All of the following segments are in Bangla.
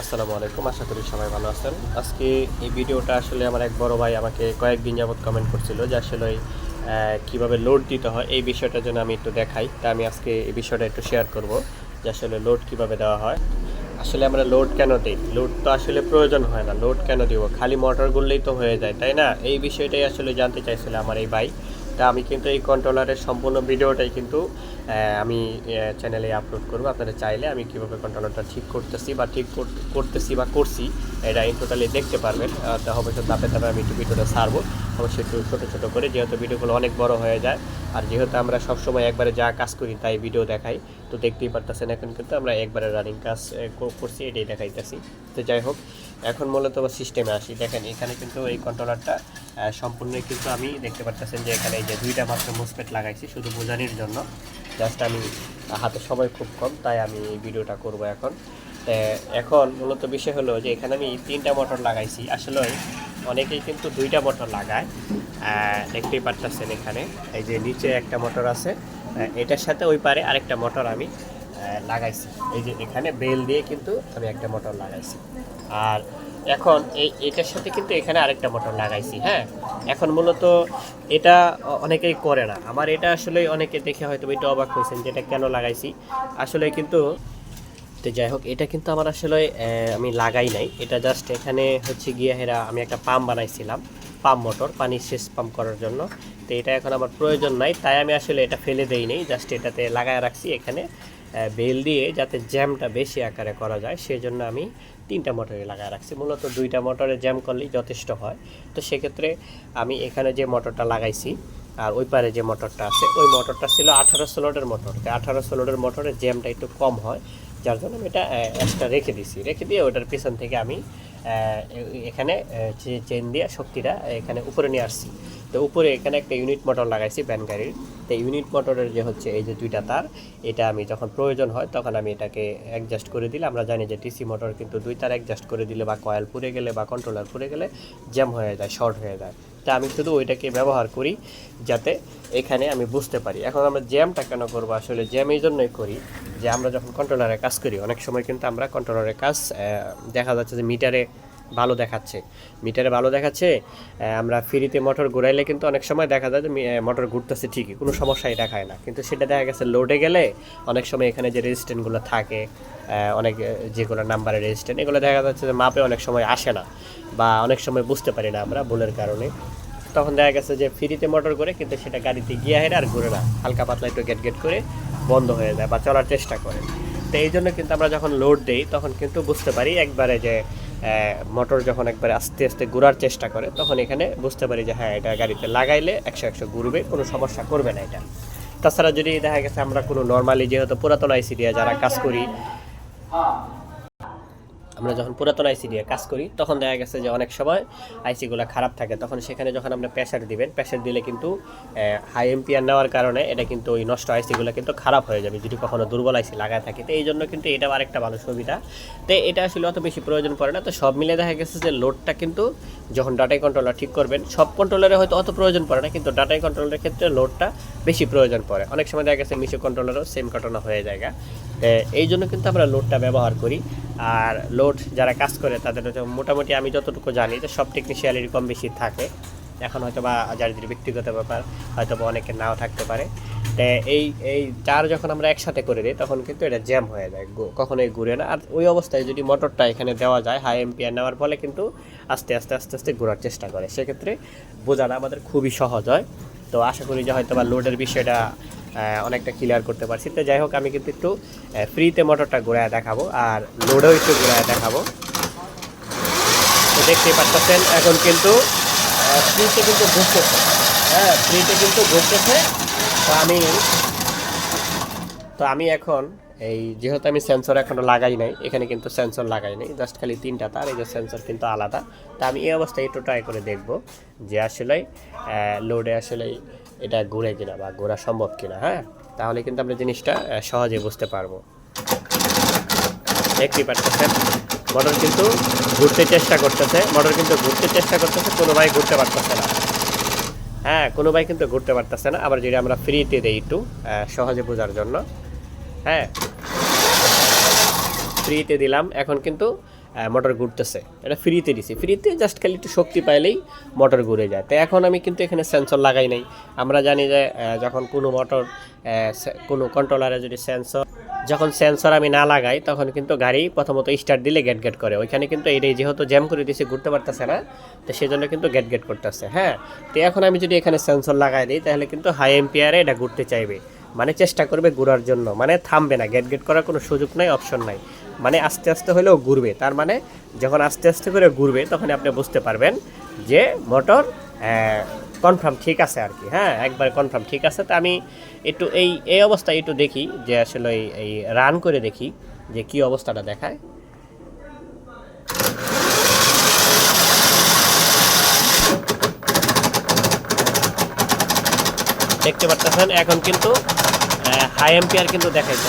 আসসালামু আলাইকুম, আশা করি সবাই ভালো আছেন। আজকে এই ভিডিওটা আসলে আমার এক বড় ভাই আমাকে কয়েকদিন যাবত কমেন্ট করছিল যে আসলে কীভাবে লোড দিতে হয়, এই বিষয়টার জন্য আমি একটু দেখাই। তা আমি আজকে এই বিষয়টা একটু শেয়ার করব যে আসলে লোড কীভাবে দেওয়া হয়। আসলে আমরা লোড কেন দিই? লোড তো আসলে প্রয়োজন হয় না লোড কেন দিব? খালি মোটর গুললেই তো হয়ে যায়, তাই না? এই বিষয়টাই আসলে জানতে চাইছিল আমার এই ভাই। তা আমি কিন্তু এই কন্ট্রোলারের সম্পূর্ণ ভিডিওটাই কিন্তু আমি চ্যানেলে আপলোড করব। আপনারা চাইলে আমি কীভাবে কন্ট্রোলারটা ঠিক করতেছি বা ঠিক করতেছি বা করছি, এটা ইন টোটালি দেখতে পারবেন। তা অবশ্যই ধাপে ধাপে আমি একটু ভিডিওটা ছাড়বো। অবশ্যই একটু ছোটো ছোটো করে, যেহেতু ভিডিওগুলো অনেক বড় হয়ে যায়। আর যেহেতু আমরা সবসময় একবারে যা কাজ করি তাই ভিডিও দেখাই, তো দেখতেই পারতেছেন এখন কিন্তু আমরা একবারে রানিং কাজ করছি, এটাই দেখাইতেছি। তো যাই হোক এখন মূলত সিস্টেমে আসি। দেখেন, এখানে কিন্তু এই কন্ট্রোলারটা সম্পূর্ণ কিন্তু আমি দেখতে পাচ্ছেন যে এখানে এই যে দুইটা মাত্র মুসপেট লাগাইছি, শুধু বোঝানির জন্য। জাস্ট আমি হাতে সময় খুব কম, তাই আমি এই ভিডিওটা করব এখন। এখন মূলত বিষয় হলো যে এখানে আমি তিনটা মোটর লাগাইছি। আসলে অনেকেই কিন্তু দুইটা মোটর লাগায়। দেখতেই পারতেছেন এখানে, এই যে নিচে একটা মোটর আছে এটার সাথে ওই পারে আরেকটা মোটর আমি লাগাইছি। এই যে এখানে বেল দিয়ে কিন্তু আমি একটা মোটর লাগাইছি। আর এখন এই, এটার সাথে কিন্তু এখানে আরেকটা মোটর লাগাইছি হ্যাঁ? এখন মূলত এটা অনেকেই করে না। আমার এটা আসলে অনেকে দেখে হয়তো একটু অবাক হয়েছেন যে এটা কেন লাগাইছি। আসলে কিন্তু তো যাই হোক, এটা কিন্তু আমার আসলে আমি লাগাই নাই। এটা জাস্ট এখানে হচ্ছে গিয়ে হেরা আমি একটা পাম্প বানাইছিলাম পাম্প মোটর পানি সেচ পাম্প করার জন্য। তো এটা এখন আমার প্রয়োজন নাই, তাই আমি আসলে এটা ফেলে দেই নেই জাস্ট এটাতে লাগায় রাখছি এখানে। বেল দিয়ে যাতে জ্যামটা বেশি আকারে করা যায় সেই জন্য আমি তিনটা মোটরে লাগায় রাখছি। মূলত দুইটা মোটরে জ্যাম করলেই যথেষ্ট হয়। তো সেক্ষেত্রে আমি এখানে যে মোটরটা লাগাইছি, আর ওই পারে যে মোটরটা আছে, ওই মোটরটা ছিল আঠারো স্লোডের মোটর। তো আঠারো স্লোডের মোটরের জ্যামটা একটু কম হয়, যার জন্য আমি এটা এক্সট্রা রেখে দিছি। রেখে দিয়ে ওটার পিছন থেকে আমি এখানে চেন দিয়ে শক্তিটা এখানে উপরে নিয়ে আসছি। তো উপরে এখানে একটা ইউনিট মোটর লাগাইছি ব্যান গাড়ির। তো ইউনিট মোটরের যে হচ্ছে এই যে দুইটা তার, এটা আমি যখন প্রয়োজন হয় তখন আমি এটাকে অ্যাডজাস্ট করে দিলে, আমরা জানি যে টিসি মোটর কিন্তু দুই তার অ্যাডজাস্ট করে দিলে বা কয়েল পুড়ে গেলে বা কন্ট্রোলার পুড়ে গেলে জ্যাম হয়ে যায় শর্ট হয়ে যায়। তা আমি শুধু ওইটাকে ব্যবহার করি যাতে এখানে আমি বুঝতে পারি। এখন আমরা জ্যামটা কেন করব? আসলে জ্যাম এই জন্যই করি যে আমরা যখন কন্ট্রোলারে কাজ করি, অনেক সময় কিন্তু আমরা কন্ট্রোলারের কাজ দেখা যাচ্ছে যে মিটারে ভালো দেখাচ্ছে। মিটারে ভালো দেখাচ্ছে আমরা ফ্রিতে মোটর ঘুরাইলে কিন্তু অনেক সময় দেখা যায় যে মোটর ঘুরতেছে ঠিকই, কোনো সমস্যাই দেখায় না। কিন্তু সেটা দেখা গেছে লোডে গেলে অনেক সময় এখানে যে রেজিস্ট্যান্টগুলো থাকে অনেক যেগুলো নাম্বারের রেজিস্ট্যান্ট এগুলো দেখা যাচ্ছে যে মাপে অনেক সময় আসে না বা অনেক সময় বুঝতে পারি না আমরা ভুলের কারণে। তখন দেখা গেছে যে ফ্রিতে মোটর করে কিন্তু সেটা গাড়িতে গিয়ে হেরে আর ঘুরে না, হালকা পাতলা একটু গেট গেট করে বন্ধ হয়ে যায় বা চলার চেষ্টা করে। তো এই জন্য কিন্তু আমরা যখন লোড দেই তখন কিন্তু বুঝতে পারি একবারে যে মোটর যখন একবারে আস্তে আস্তে ঘোরার চেষ্টা করে, তখন এখানে বুঝতে পারি যে হ্যাঁ এটা গাড়িতে লাগাইলে একশো একশো ঘুরবে, কোনো সমস্যা করবে না এটা। তাছাড়া যদি দেখা গেছে আমরা কোনো নর্মালি যেহেতু পুরাতন আইসি দিয়ে যারা কাজ করি আমরা যখন পুরাতন আইসি দিয়ে কাজ করি, তখন দেখা গেছে যে অনেক সময় আইসিগুলো খারাপ থাকে। তখন সেখানে যখন আপনি প্রেশার দিবেন প্রেশার দিলে কিন্তু হাই এম্পিয়ার নেওয়ার কারণে এটা কিন্তু ওই নষ্ট আইসিগুলো কিন্তু খারাপ হয়ে যাবে। যদি কখনো দুর্বল আইসি লাগায় থাকে, তো এই জন্য কিন্তু এটা আরেকটা ভালো সুবিধা। তো এটা আসলে অত বেশি প্রয়োজন পড়ে না। তো সব মিলে দেখা গেছে যে লোডটা কিন্তু যখন ডাটাই কন্ট্রোলার ঠিক করবেন, সব কন্ট্রোলারে হয়তো অত প্রয়োজন পড়ে না, কিন্তু ডাটাই কন্ট্রোলারের ক্ষেত্রে লোডটা বেশি প্রয়োজন পড়ে। অনেক সময় দেখা গেছে মিশো কন্ট্রোলারও সেম ঘটনা হয়ে যায় এই জন্য কিন্তু আমরা লোডটা ব্যবহার করি। আর লোড যারা কাজ করে, তাদের হচ্ছে মোটামুটি আমি যতটুকু জানি যে সব টেকনিশিয়ালেরই কম বেশি থাকে। এখন হয়তো বা যাদের ব্যক্তিগত ব্যাপার হয়তো বা অনেকে নাও থাকতে পারে। তো এই এই চার যখন আমরা একসাথে করে দিই, তখন কিন্তু এটা জ্যাম হয়ে যায় কখনোই ঘুরে না। আর ওই অবস্থায় যদি মোটরটা এখানে দেওয়া যায় হাই এম্পিয়ার নেওয়ার ফলে কিন্তু আস্তে আস্তে আস্তে আস্তে ঘোরার চেষ্টা করে। সেক্ষেত্রে বোঝাটা আমাদের খুবই সহজ হয়। তো আশা করি যে হয়তো বা লোডের বিষয়টা অনেকটা ক্লিয়ার করতে পারছি। তো যাই হোক, আমি কিন্তু একটু ফ্রিতে মোটরটা ঘোরায় দেখাবো আর লোডেও একটু ঘোরায় দেখাবো। তো দেখতেই পাচ্ছেন, এখন কিন্তু ফ্রিতে কিন্তু ঘুরতেছে। হ্যাঁ ফ্রিতে কিন্তু ঘুরতেছে। তো আমি তো আমি এখন এই যেহেতু আমি সেন্সর এখনও লাগাই নাই, এখানে কিন্তু সেন্সর লাগাই নাই জাস্ট খালি তিনটা তার, এই যে সেন্সর কিন্তু আলাদা। তা আমি এই অবস্থায় একটু ট্রাই করে দেখব যে আসলে লোডে আসলে এটা ঘুরে কিনা বা ঘোরা সম্ভব কিনা হ্যাঁ? তাহলে কিন্তু আমরা জিনিসটা সহজে বুঝতে পারব। দেখতেই পাচ্ছেন মোটর কিন্তু ঘুরতে চেষ্টা করতেছে মোটর কিন্তু ঘুরতে চেষ্টা করতেছে, কোনো ভাই ঘুরতে পারতেছে না। হ্যাঁ কোনো ভাই কিন্তু ঘুরতে পারতেছে না, আবার যদি আমরা ফ্রিতে দিই একটু সহজে বোঝার জন্য। হ্যাঁ। ফ্রিতে দিলাম, এখন কিন্তু মোটর ঘুরতেছে। এটা ফ্রিতে দিছি। ফ্রিতে জাস্ট খালি একটু শক্তি পাইলেই মোটর ঘুরে যায়। তো এখন আমি কিন্তু এখানে সেন্সর লাগাই নাই। আমরা জানি যে যখন কোনো মোটর কোনো কন্ট্রোলারে যদি সেন্সর যখন সেন্সর আমি না লাগাই, তখন কিন্তু গাড়ি প্রথমত স্টার্ট দিলে গেট গেট করে। ওইখানে কিন্তু এটাই যেহেতু জ্যাম করে দিয়েছে ঘুরতে পারতেছে না, তো সেই জন্য কিন্তু গেট গেট করতেছে। হ্যাঁ তো এখন আমি যদি এখানে সেন্সর লাগাই দিই, তাহলে কিন্তু হাই এম্পিয়ারে এটা ঘুরতে চাইবে। মানে চেষ্টা করবে ঘুরার জন্য। মানে থামবে না গেট গেট করার কোনো সুযোগ নাই অপশন নাই। মানে আস্তে আস্তে হলেও ঘুরবে। তার মানে যখন আস্তে আস্তে করে ঘুরবে, তখন আপনি বুঝতে পারবেন যে মোটর কনফার্ম ঠিক আছে আর কি। হ্যাঁ একবার কনফার্ম ঠিক আছে। তো আমি একটু এই এই অবস্থায় একটু দেখি যে আসলে এই রান করে দেখি যে কি অবস্থাটা দেখায়। দেখতে পাচ্ছেন এখন কিন্তু হাই এম্পিয়ার কিন্তু দেখাইছে।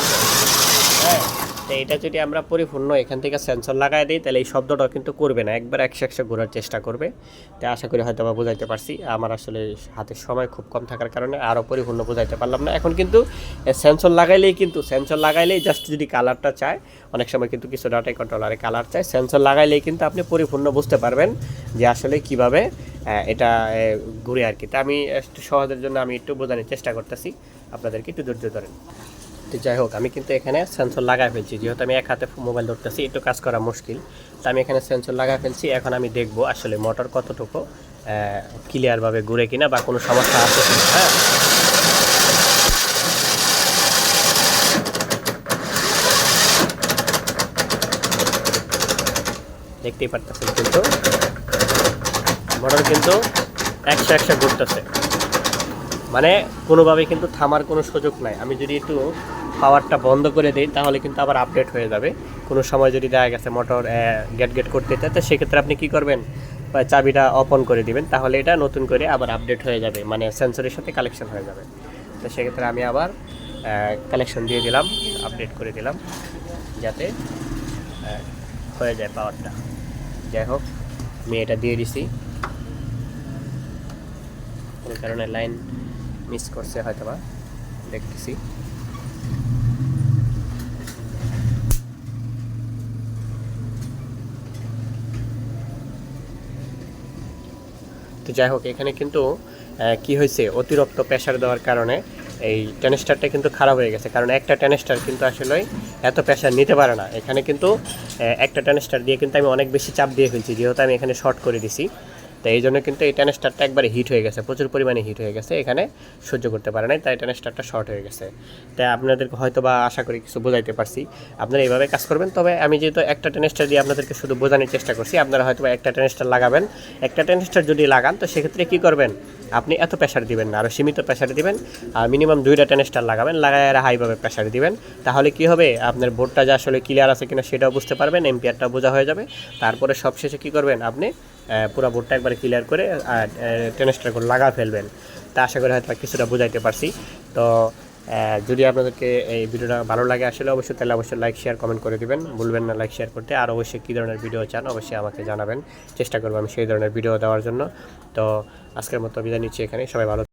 হ্যাঁ তো এটা যদি আমরা পরিপূর্ণ এখান থেকে সেন্সর লাগাই দিই, তাহলে এই শব্দটাও কিন্তু করবে না, একবার একশো একশো ঘোরার চেষ্টা করবে। তো আশা করি হয়তো বা বোঝাইতে পারছি, আমার আসলে হাতে সময় খুব কম থাকার কারণে আরও পরিপূর্ণ বোঝাইতে পারলাম না। এখন কিন্তু সেন্সর লাগাইলেই কিন্তু সেন্সর লাগাইলেই জাস্ট যদি কালারটা চায়, অনেক সময় কিন্তু কিছু ডাটাই কন্ট্রোলারে কালার চায় সেন্সর লাগাইলেই কিন্তু আপনি পরিপূর্ণ বুঝতে পারবেন যে আসলে কীভাবে এটা ঘুরে আর কি। তা আমি একটু সহজের জন্য আমি একটু বোঝানোর চেষ্টা করতেছি। আপনাদেরকে একটু ধৈর্য ধরেন। তো যাই হোক, আমি কিন্তু এখানে সেন্সর লাগাই ফেলছি। যেহেতু আমি এক হাতে মোবাইল ধরতেছি, একটু কাজ করা মুশকিল। তো আমি এখানে সেন্সর লাগাই ফেলছি। এখন আমি দেখব আসলে মোটর কতটুকু ক্লিয়ারভাবে ঘুরে কিনা বা কোনো সমস্যা আছে কিনা হ্যাঁ? দেখতেই পারতেছেন কিন্তু। মোটর কিন্তু একশো একশো ঘুরতেছে মানে কোনোভাবে কিন্তু থামার কোনো সুযোগ নাই। আমি যদি একটু পাওয়ারটা বন্ধ করে দিই, তাহলে কিন্তু আবার আপডেট হয়ে যাবে। কোনো সময় যদি দেখা গেছে মোটর গেট গেট করতে চায়, তো সেক্ষেত্রে আপনি কি করবেন? চাবিটা অপন করে দিবেন, তাহলে এটা নতুন করে আবার আপডেট হয়ে যাবে। মানে সেন্সরের সাথে কালেকশন হয়ে যাবে। তো সেক্ষেত্রে আমি আবার কালেকশন দিয়ে দিলাম আপডেট করে দিলাম, যাতে হয়ে যায় পাওয়ারটা যাই হোক, আমি এটা দিয়ে দিছি। কোনো কারণে লাইন মিস করছে হয়তো বা দেখতেছি। তো যাই হোক, এখানে কিন্তু কি হয়েছে? অতিরিক্ত প্রেশার দেওয়ার কারণে এই টেনেস্টারটা কিন্তু খারাপ হয়ে গেছে। কারণ একটা টেনেস্টার কিন্তু আসলে এত প্রেশার নিতে পারে না। এখানে কিন্তু একটা টেনেস্টার দিয়ে কিন্তু আমি অনেক বেশি চাপ দিয়ে ফেলছি। যেহেতু আমি এখানে শর্ট করে দিছি। তো এই জন্য কিন্তু এই টেনেস্টারটা একবারে হিট হয়ে গেছে, প্রচুর পরিমাণে হিট হয়ে গেছে, এখানে সহ্য করতে পারে নাই, তাই টেনেস্টারটা শর্ট হয়ে গেছে। তাই আপনাদেরকে হয়তো বা আশা করি কিছু বোঝাইতে পারছি। আপনারা এইভাবে কাজ করবেন, তবে আমি যেহেতু একটা টেনেস্টার দিয়ে আপনাদেরকে শুধু বোঝানোর চেষ্টা করছি, আপনারা হয়তো একটা টেনেস্টার লাগাবেন। একটা টেনেস্টার যদি লাগান, তো সেক্ষেত্রে কী করবেন? আপনি এত প্রেশার দিবেন না আরও সীমিত প্রেশার দিবেন, আর মিনিমাম দুইটা টেনেস্টার লাগাবেন, লাগায় আর হাইভাবে প্রেশার দিবেন। তাহলে কি হবে? আপনার বোর্ডটা যে আসলে ক্লিয়ার আছে কিনা সেটাও বুঝতে পারবেন এম্পিয়ারটা বোঝা হয়ে যাবে। তারপরে সবশেষে কী করবেন আপনি? পুরো বোর্ডটা একবার ক্লিয়ার করে টেনেস্টার করে লাগা ফেলবেন। তা আশা করি হয়তো কিছুটা বোঝাইতে পারছি। তো যদি আপনাদেরকে এই ভিডিওটা ভালো লাগে আসলে অবশ্যই, তাহলে অবশ্যই লাইক শেয়ার কমেন্ট করে দেবেন। ভুলবেন না লাইক শেয়ার করতে। আর অবশ্যই কী ধরনের ভিডিও চান অবশ্যই আমাকে জানাবেন। চেষ্টা করব আমি সেই ধরনের ভিডিও দেওয়ার জন্য। তো, আজকের মতো বিদায় নিচ্ছি এখানে সবাই ভালো